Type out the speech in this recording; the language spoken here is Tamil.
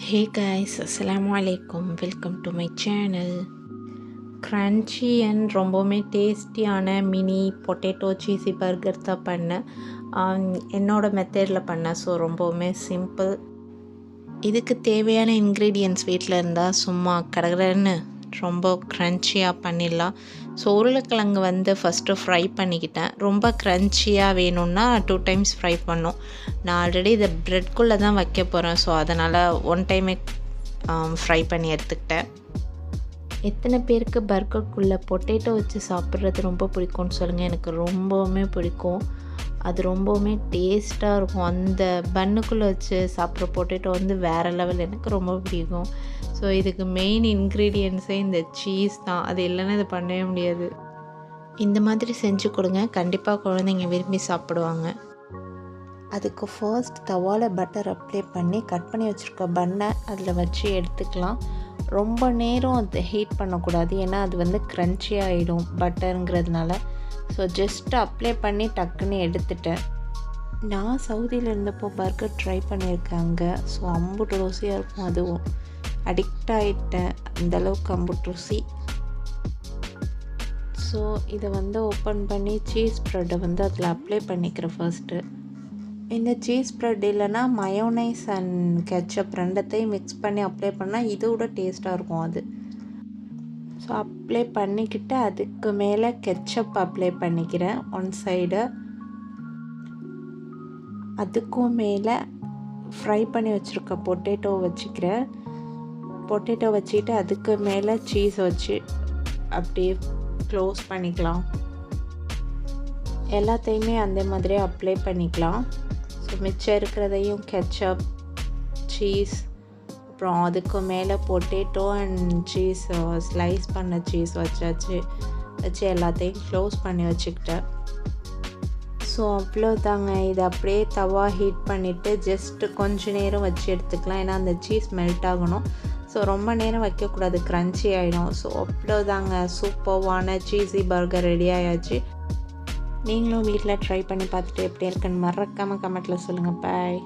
ஹே காய்ஸ் அஸ்ஸலாமு அலைக்கும் welcome to my channel crunchy and ரொம்பவுமே டேஸ்டியான மினி பொட்டேட்டோ சீஸி பர்கர் தான் பண்ணேன் என்னோடய என்னோட மெத்தடில் பண்ணேன் ஸோ ரொம்பவுமே சிம்பிள் இதுக்கு தேவையான இன்க்ரீடியன்ஸ் வீட்டில் இருந்தால் சும்மா கடகடன்னு ரொம்ப க்ரன்ச்சியாக பண்ணிடலாம். ஸோ உருளைக்கிழங்கு வந்து ஃபஸ்ட்டு ஃப்ரை பண்ணிக்கிட்டேன். ரொம்ப க்ரன்ச்சியாக வேணும்னா டூ டைம்ஸ் ஃப்ரை பண்ணும். நான் ஆல்ரெடி இதை ப்ரெட்குள்ளே தான் வைக்க போகிறேன் ஸோ அதனால் ஒன் டைமே ஃப்ரை பண்ணி எடுத்துக்கிட்டேன். எத்தனை பேருக்கு பர்கர்க்குள்ளே பொட்டேட்டோ வச்சு சாப்பிட்றது ரொம்ப பிடிக்கும்னு சொல்லுங்கள் எனக்கு ரொம்பவுமே பிடிக்கும். அது ரொம்பவுமே டேஸ்ட்டாக இருக்கும். அந்த பன்னுக்குள்ளே வச்சு சாப்பிட்ற பொட்டேட்டோ வந்து வேறு லெவல் எனக்கு ரொம்ப பிடிக்கும். ஸோ இதுக்கு மெயின் இன்க்ரீடியன்ஸே இந்த சீஸ் தான். அது இல்லைன்னா இது பண்ணவே முடியாது. இந்த மாதிரி செஞ்சு கொடுங்க. கண்டிப்பாக குழந்தைங்க விரும்பி சாப்பிடுவாங்க. அதுக்கு ஃபர்ஸ்ட் தவாவில் பட்டர் அப்ளை பண்ணி கட் பண்ணி வச்சுருக்க பன்னை அதில் வச்சு எடுத்துக்கலாம். ரொம்ப நேரம் அதை ஹீட் பண்ணக்கூடாது. ஏன்னா அது வந்து க்ரன்ச்சி ஆகிடும் பட்டருங்கிறதுனால ஸோ ஜஸ்ட் அப்ளை பண்ணி டக்குன்னு எடுத்துட்டேன். நான் சவுதியில் இருந்தப்போ பர்கர் ட்ரை பண்ணியிருக்காங்க. ஸோ அம்புட்டு ருசியாக இருக்கும் அதுவும். அடிக்ட் ஆகிட்டேன் அந்தளவுக்கு அம்புட்டு ருசி. ஸோ இதை வந்து ஓப்பன் பண்ணி சீஸ் ப்ரெட்டை வந்து அதில் அப்ளை பண்ணிக்கிறேன் ஃபர்ஸ்ட்டு இந்த சீஸ் ப்ரெட் இல்லைன்னா மயோனைஸ் அண்ட் கெச்சப் ரெண்டத்தையும் மிக்ஸ் பண்ணி அப்ளை பண்ணால் இதோட டேஸ்ட்டாக இருக்கும் அது. ஸோ அப்ளை பண்ணிக்கிட்டு அதுக்கு மேலே கெச்சப் அப்ளை பண்ணிக்கிறேன். ஒன் சைடு அதுக்கும் மேலே ஃப்ரை பண்ணி வச்சுருக்க பொட்டேட்டோ வச்சுக்கிறேன். பொட்டேட்டோ வச்சுக்கிட்டு அதுக்கு மேலே சீஸ் வச்சு அப்படியே க்ளோஸ் பண்ணிக்கலாம். எல்லாத்தையுமே அந்த மாதிரியே அப்ளை பண்ணிக்கலாம். ஸோ மிச்சம் இருக்கிறதையும் கெச்சப் சீஸ் அப்புறம் அதுக்கு மேலே பொட்டேட்டோ அண்ட் சீஸ் ஸ்லைஸ் பண்ண சீஸ் வச்சாச்சு. வச்சு எல்லாத்தையும் க்ளோஸ் பண்ணி வச்சுக்கிட்டேன். ஸோ அவ்வளோதாங்க இது அப்படியே தவா ஹீட் பண்ணிவிட்டு ஜஸ்ட்டு கொஞ்ச நேரம் வச்சு எடுத்துக்கலாம். ஏன்னா அந்த சீஸ் மெல்ட் ஆகணும். ஸோ ரொம்ப நேரம் வைக்கக்கூடாது. க்ரன்ச்சி ஆகிடும் ஸோ அவ்வளோதாங்க சூப்பர்வான சீஸி பர்கர் ரெடி ஆயாச்சு. நீங்களும் வீட்டில் ட்ரை பண்ணி பார்த்துட்டு எப்படி இருக்குன்னு மறக்காமல் கமெண்ட்டில் சொல்லுங்கள் பாய்